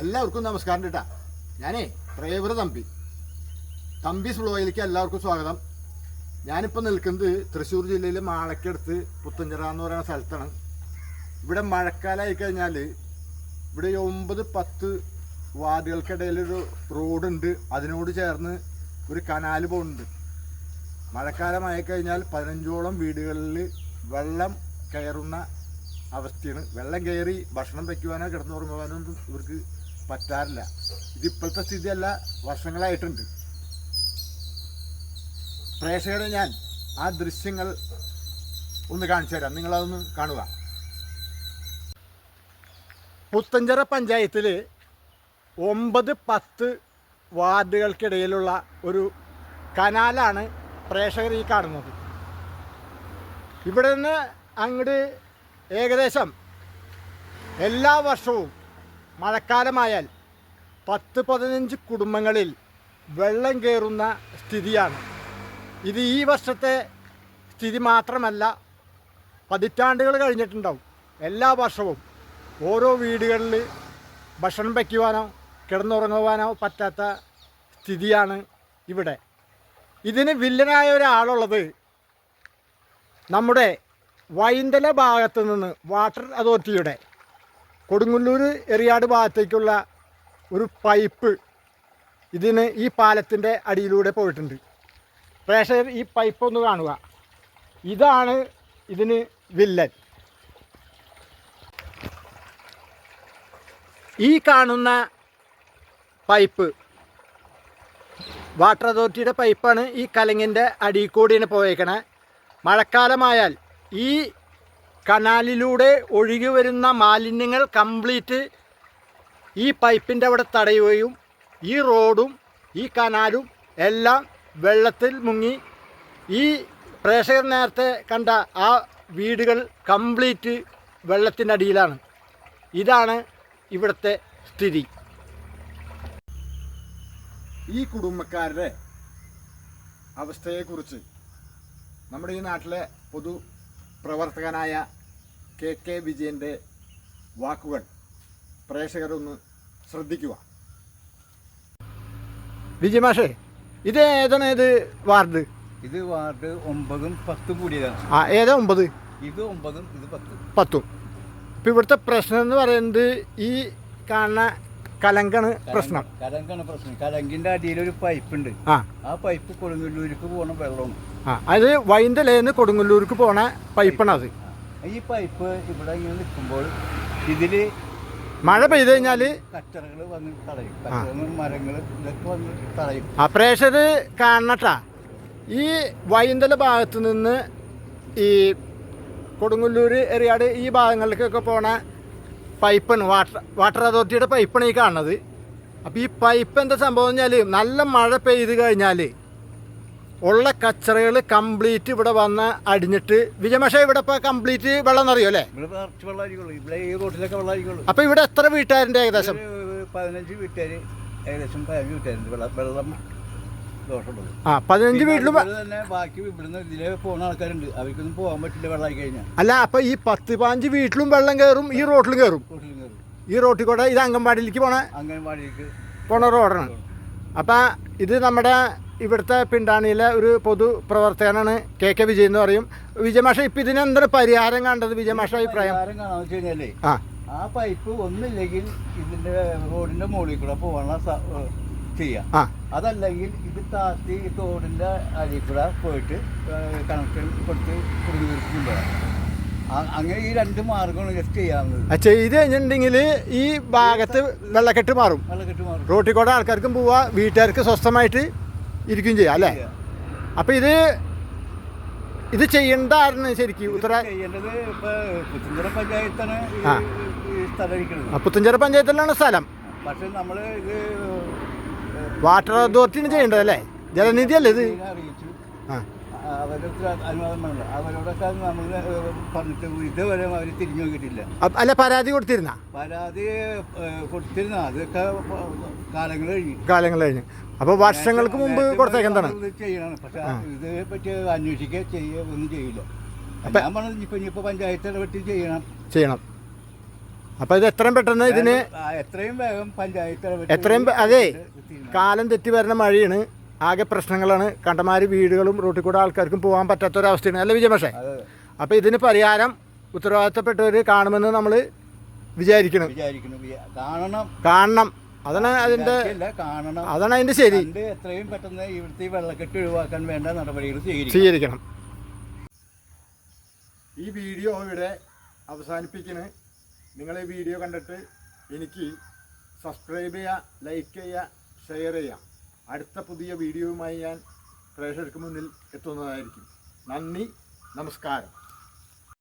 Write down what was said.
എല്ലാവർക്കും നമസ്കാരം കേട്ടാ ഞാനേ ഡ്രൈവർ തമ്പി. തമ്പി സ്ലോയിലേക്ക് എല്ലാവർക്കും സ്വാഗതം. ഞാനിപ്പോൾ നിൽക്കുന്നത് തൃശ്ശൂർ ജില്ലയിലെ മാളക്കടുത്ത് പുത്തഞ്ചിറ എന്ന് പറയുന്ന സ്ഥലത്താണ്. ഇവിടെ മഴക്കാലമായി കഴിഞ്ഞാൽ ഇവിടെ ഒമ്പത് പത്ത് വാർഡുകൾക്കിടയിലൊരു റോഡുണ്ട്. അതിനോട് ചേർന്ന് ഒരു കനാല് പോകുന്നുണ്ട് മഴക്കാലമായി കഴിഞ്ഞാൽ പതിനഞ്ചോളം വീടുകളിൽ വെള്ളം കയറുന്ന അവസ്ഥയാണ്. വെള്ളം കയറി ഭക്ഷണം വയ്ക്കുവാനോ കിടന്നുറങ്ങുവാനോ ഒന്നും ഇവർക്ക് പറ്റാറില്ല. ഇതിപ്പോഴത്തെ സ്ഥിതിയല്ല വർഷങ്ങളായിട്ടുണ്ട്. പ്രേക്ഷകരെ ഞാൻ ആ ദൃശ്യങ്ങൾ ഒന്ന് കാണിച്ചു തരാം. നിങ്ങളതൊന്ന് കാണുക. പുത്തഞ്ചിറ പഞ്ചായത്തിൽ ഒമ്പത് പത്ത് വാർഡുകൾക്കിടയിലുള്ള ഒരു കനാലാണ് പ്രേക്ഷകർ ഈ കാണുന്നത്. ഇവിടെ നിന്ന് അങ്ങോട്ട് ഏകദേശം എല്ലാ വർഷവും മഴക്കാലമായാൽ പത്ത് പതിനഞ്ച് കുടുംബങ്ങളിൽ വെള്ളം കയറുന്ന സ്ഥിതിയാണ്. ഇത് ഈ വർഷത്തെ സ്ഥിതി മാത്രമല്ല പതിറ്റാണ്ടുകൾ കഴിഞ്ഞിട്ടുണ്ടാവും. എല്ലാ വർഷവും ഓരോ വീടുകളിൽ ഭക്ഷണം വയ്ക്കുവാനോ കിടന്നുറങ്ങുവാനോ പറ്റാത്ത സ്ഥിതിയാണ് ഇവിടെ. ഇതിന് വില്ലനായ ഒരാളുള്ളത് നമ്മുടെ വൈന്തല ഭാഗത്ത് നിന്ന് വാട്ടർ അതോറിറ്റിയുടെ കൊടുങ്ങല്ലൂർ എറിയാട് ഭാഗത്തേക്കുള്ള ഒരു പൈപ്പ് ഇതിന് ഈ പാലത്തിന്റെ അടിയിലൂടെ പോയിട്ടുണ്ട്. പ്രേക്ഷകർ ഈ പൈപ്പ് ഒന്ന് കാണുക. ഇതാണ് ഇതിന് വില്ലൻ. ഈ കാണുന്ന പൈപ്പ് വാട്ടർ അതോറിറ്റിയുടെ പൈപ്പാണ് ഈ കലങ്ങിന്റെ അടിയിൽ കൂടിയാണ് പോയേക്കണേ. മഴക്കാലമായാൽ ഈ കനാലിലൂടെ ഒഴുകി വരുന്ന മാലിന്യങ്ങൾ കംപ്ലീറ്റ് ഈ പൈപ്പിന്റെ അവിടെ തടയുകയും ഈ റോഡും ഈ കനാലും എല്ലാം വെള്ളത്തിൽ മുങ്ങി. ഈ പ്രേക്ഷകർ നേരത്തെ കണ്ട ആ വീടുകൾ കംപ്ലീറ്റ് വെള്ളത്തിനടിയിലാണ്. ഇതാണ് ഇവിടുത്തെ സ്ഥിതി. ഈ കുടുംബക്കാരുടെ അവസ്ഥയെക്കുറിച്ച് നമ്മുടെ ഈ നാട്ടിലെ പൊതു പ്രവർത്തകനായ കെ കെ വിജയന്റെ വാക്കുകൾ പ്രേക്ഷകരൊന്ന് ശ്രദ്ധിക്കുക. വിജയ മാഷേ ഇത് ഏതാണ് ഏത് വാർഡ്? ഇത് വാർഡ് ഒമ്പതും പത്തും കൂടിയതാണ്. ആ ഏതാ ഒമ്പത്? ഇത് ഒമ്പതും ഇത് പത്തും. പത്തും. ഇപ്പം ഇവിടുത്തെ പ്രശ്നം എന്ന് പറയുന്നത് ഈ കാണുന്ന കലങ്കാണ് പ്രശ്നം. കലങ്കാണ് പ്രശ്നം. കലങ്കിന്റെ അടിയിൽ ഒരു പൈപ്പ് ഉണ്ട്. ആ. ആ പൈപ്പ് കൊടുങ്ങല്ലൂർക്ക് പോണ വെള്ളമാണ്. ആ അത് വൈന്തലേന്ന് കൊടുങ്ങല്ലൂർക്ക് പോണ പൈപ്പാണ് അത്. ഈ പൈപ്പ് ഇവിടെ ഇങ്ങനെ നിൽക്കുമ്പോൾ ഇതിൽ മഴ പെയ്ത് കഴിഞ്ഞാൽ കച്ചറകൾ വന്ന് തടയും. കച്ചറകൾ മരങ്ങൾ ഇതൊക്കെ വന്ന് തടയും. ആ പ്രേഷർ കാണട്ടാ ഈ വൈന്തല ഭാഗത്ത് നിന്ന് ഈ കൊടുങ്ങല്ലൂർ എറിയാട് ഈ ഭാഗങ്ങളിലേക്കൊക്കെ പോണ പൈപ്പാണ് വാട്ടർ വാട്ടർ അതോറിറ്റിയുടെ പൈപ്പാണ് ഈ കാണുന്നത്. അപ്പോൾ ഈ പൈപ്പ് എന്താ സംഭവം എന്ന് വെച്ചാൽ നല്ല മഴ പെയ്ത് കഴിഞ്ഞാൽ ഉള്ള കച്ചറകൾ കംപ്ലീറ്റ് ഇവിടെ വന്ന് അടിഞ്ഞിട്ട് വിജയമേഷ ഇവിടെ ഇപ്പൊ കംപ്ലീറ്റ് വെള്ളം നിറയോ അല്ലേ? അപ്പൊ ഇവിടെ എത്ര വീട്ടുകാരുണ്ട് ഏകദേശം? പതിനഞ്ച് വീട്ടുകാർ ഏകദേശം പതിനഞ്ച് വീട്ടുകാരുണ്ട്. വെള്ളം ആ പതിനഞ്ച് വീട്ടിലും ബാക്കി ഇവിടുന്ന് ഇതിലെ പോകുന്ന ആൾക്കാരുണ്ട്. അവർക്കൊന്നും പോകാൻ പറ്റില്ല വെള്ളമായി കഴിഞ്ഞാൽ. അല്ല അപ്പൊ ഈ പത്ത് പതിനഞ്ച് വീട്ടിലും വെള്ളം കയറും ഈ റോട്ടിലും കയറും? ഈ റോട്ടിൽ കൂടെ ഇത് അംഗൻവാടിയിലേക്ക് പോണേ? അംഗൻവാടിയിലേക്ക് പോണ റോഡാണ്. അപ്പം ഇത് നമ്മുടെ ഇവിടുത്തെ പിണ്ടാണിയിലെ ഒരു പൊതു പ്രവർത്തകനാണ് കെ കെ വിജയ് എന്ന് പറയും. വിജയമാഷ ഇപ്പം ഇതിനെന്താണ് പരിഹാരം കണ്ടത് വിജയമാഷ അഭിപ്രായം? ആ. ആ പൈപ്പ് ഒന്നില്ലെങ്കിൽ ഇതിന്റെ റോഡിന്റെ മുകളിൽ കൂടെ പോകാനുള്ള സ- ചെയ്യാം. ആ. അതല്ലെങ്കിൽ ഇത് താത്തി റോഡിന്റെ അടിയിൽ കൂടെ പോയിട്ട് കണക്ഷൻ കൊടുത്ത് കുടുങ്ങി അങ്ങനെ ഈ രണ്ട് മാർഗമാണ് ജസ്റ്റ് ചെയ്യാവുന്നത്. ചെയ്ത് കഴിഞ്ഞിട്ടുണ്ടെങ്കിൽ ഈ ഭാഗത്ത് വെള്ളക്കെട്ട് മാറും. വെള്ളക്കെട്ട് മാറും. റോട്ടിൽ കൂടെ ആൾക്കാർക്കും പോവാ വീട്ടുകാർക്ക് സ്വസ്ഥമായിട്ട് ഇരിക്കും ചെയ്യാം അല്ലേ? അപ്പം ഇത് ഇത് ചെയ്യേണ്ടതായിരുന്നു ശരിക്കും? ഉത്തര ചെയ്യേണ്ടത് ഇപ്പൊ പഞ്ചായത്താണ് ഈ- ആ. ഈ സ്ഥലം ഇരിക്കുന്നത് പുത്തഞ്ചിറ പഞ്ചായത്തിലാണ് സ്ഥലം. പക്ഷെ നമ്മൾ ഇത് വാട്ടർ അതോറിറ്റിന് ചെയ്യേണ്ടത് അല്ലേ ജലനിധി അല്ലേ ഇത് അറിയിച്ചു. ആ. അല്ല പരാതി കൊടുത്തിരുന്ന? പരാതി കൊടുത്തിരുന്ന. അതൊക്കെ കാലങ്ങൾ കഴിഞ്ഞു. കാലങ്ങൾ കഴിഞ്ഞു. അപ്പോൾ വർഷങ്ങൾക്ക് മുമ്പ് കൊടുത്തേക്കെന്താണ് ഇത് ചെയ്യണം. പക്ഷെ ഇതിനെ പറ്റി അന്വേഷിക്കുക ചെയ്യുക ഒന്നും ചെയ്യില്ല. ഞാൻ പറഞ്ഞത് ഇപ്പൊ ഇനിയിപ്പോ പഞ്ചായത്ത് ഇടപെട്ട് ചെയ്യണം. ചെയ്യണം. അപ്പോൾ ഇത് എത്രയും പെട്ടെന്ന് ഇതിന് എത്രയും വേഗം പഞ്ചായത്ത് എത്രയും അതെ കാലം തെറ്റി വരുന്ന മഴയാണ്. ആകെ പ്രശ്നങ്ങളാണ്. കണ്ടമാര് വീടുകളും റോട്ടിൽ കൂടെ ആൾക്കാർക്കും പോകാൻ പറ്റാത്തൊരവസ്ഥയാണ്. അല്ല വിജയ പക്ഷേ അതെ അപ്പോൾ ഇതിന് പരിഹാരം ഉത്തരവാദിത്തപ്പെട്ടവർ കാണുമെന്ന് നമ്മൾ വിചാരിക്കണം. കാണണം. കാണണം. അതാണ് അതിന്റെ കാണണം. അതാണ് അതിന്റെ ശരി. എത്രയും പെട്ടെന്ന് ഇവിടുത്തെ വെള്ളക്കെട്ട് ഒഴിവാക്കാൻ വേണ്ട നടപടികൾ സ്വീകരിക്കണം. ഈ വീഡിയോ ഇവിടെ അവസാനിപ്പിക്കുന്നു നിങ്ങൾ ഈ വീഡിയോ കണ്ടിട്ട് എനിക്ക് സബ്സ്ക്രൈബ് ചെയ്യുക ലൈക്ക് ചെയ്യുക ഷെയർ ചെയ്യുക. അടുത്ത പുതിയ വീഡിയോയുമായി ഞാൻ പ്രേക്ഷകർക്ക് മുന്നിൽ എത്തുന്നതായിരിക്കും. നന്ദി നമസ്കാരം.